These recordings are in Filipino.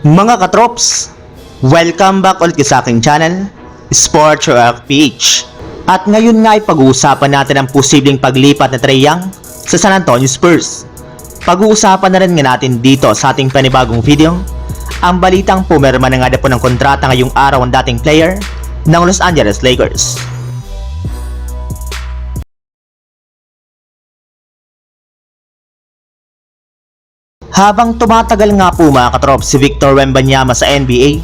Mga katrops, welcome back ulit sa aking channel, Sports Rock PH. At ngayon nga ay pag-uusapan natin ang posibleng paglipat na Trae Young sa San Antonio Spurs. Pag-uusapan na rin nga natin dito sa ating panibagong video, ang balitang pumirma na nga po ng kontrata ngayong araw ang dating player ng Los Angeles Lakers. Habang tumatagal nga po mga katrop si Victor Wembanyama sa NBA,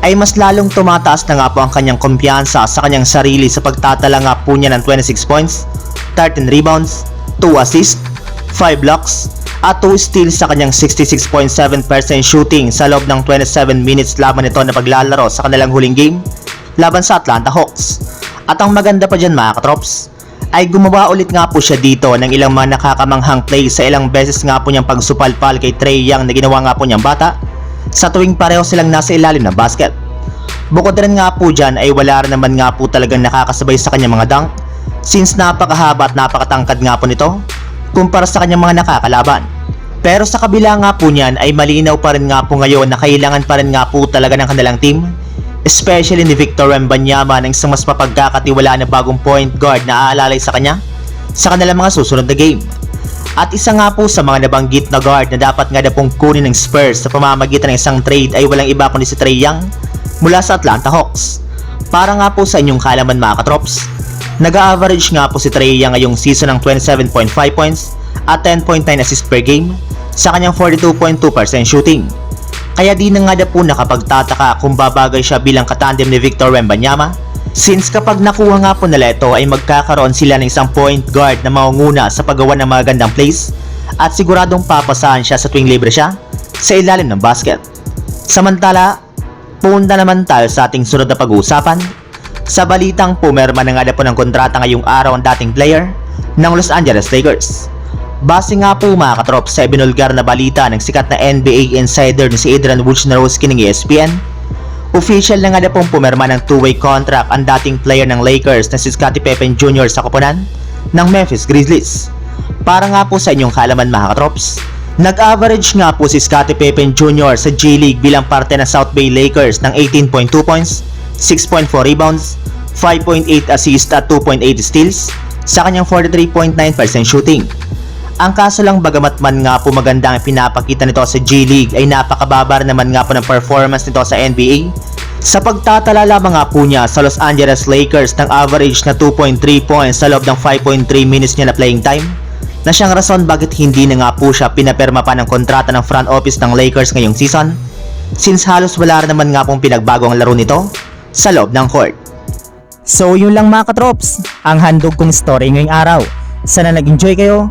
ay mas lalong tumataas na nga po ang kanyang kumpiyansa sa kanyang sarili sa pagtatala nga po niya ng 26 points, 13 rebounds, 2 assists, 5 blocks, at 2 steals sa kanyang 66.7% shooting sa loob ng 27 minutes laban nito na paglalaro sa kanilang huling game laban sa Atlanta Hawks. At ang maganda pa dyan mga katrops, ay gumawa ulit nga po siya dito ng ilang mga nakakamanghang play sa ilang beses nga po niyang pagsupalpal kay Trey Young na ginawa nga po niyang bata sa tuwing pareho silang nasa ilalim ng basket. Bukod rin nga po dyan ay wala rin naman nga po talagang nakakasabay sa kanyang mga dunk since napakahaba at napakatangkad nga po nito kumpara sa kanyang mga nakakalaban. Pero sa kabila nga po niyan ay malinaw pa rin nga po ngayon na kailangan pa rin nga po talaga ng kanilang team especially ni Victor Wembanyama ng isang mas mapagkakatiwala na bagong point guard na aalalay sa kanya sa kanilang mga susunod na game. At isa nga po sa mga nabanggit na guard na dapat nga na pong kunin ng Spurs sa pamamagitan ng isang trade ay walang iba kundi si Trae Young mula sa Atlanta Hawks. Para nga po sa inyong kalaman mga katrops, nag-average nga po si Trae Young ngayong season ng 27.5 points at 10.9 assists per game sa kanyang 42.2% shooting. Kaya di na nga na po nakapagtataka kung babagay siya bilang katandem ni Victor Wembanyama since kapag nakuha nga po nila ito ay magkakaroon sila ng isang point guard na maunguna sa paggawa ng mga gandang plays at siguradong papasahan siya sa tuwing libre siya sa ilalim ng basket. Samantala, punta naman tayo sa ating sunod na pag-uusapan sa balitang pumerma na nga na po ng kontrata ngayong araw ang dating player ng Los Angeles Lakers. Base nga po mga katrop sa ibinulgar na balita ng sikat na NBA insider ni si Adrian Wojnarowski ng ESPN, official na nga na pong pumirma ng two-way contract ang dating player ng Lakers na si Scottie Pippen Jr. sa koponan ng Memphis Grizzlies. Para nga po sa inyong kalaman mga katrops, nag-average nga po si Scottie Pippen Jr. sa G League bilang parte ng South Bay Lakers ng 18.2 points, 6.4 rebounds, 5.8 assists at 2.8 steals sa kanyang 43.9% shooting. Ang kaso lang bagamat man nga po maganda ang pinapakita nito sa G League ay napakababar naman nga po ng performance nito sa NBA. Sa pagtatala lamang nga po niya sa Los Angeles Lakers ng average na 2.3 points sa loob ng 5.3 minutes niya na playing time na siyang rason bakit hindi na nga po siya pinaperma pa ng kontrata ng front office ng Lakers ngayong season since halos wala naman nga pong pinagbago ang laro nito sa loob ng court. So yun lang mga katrops, ang handog kong story ngayong araw. Sana nag-enjoy kayo,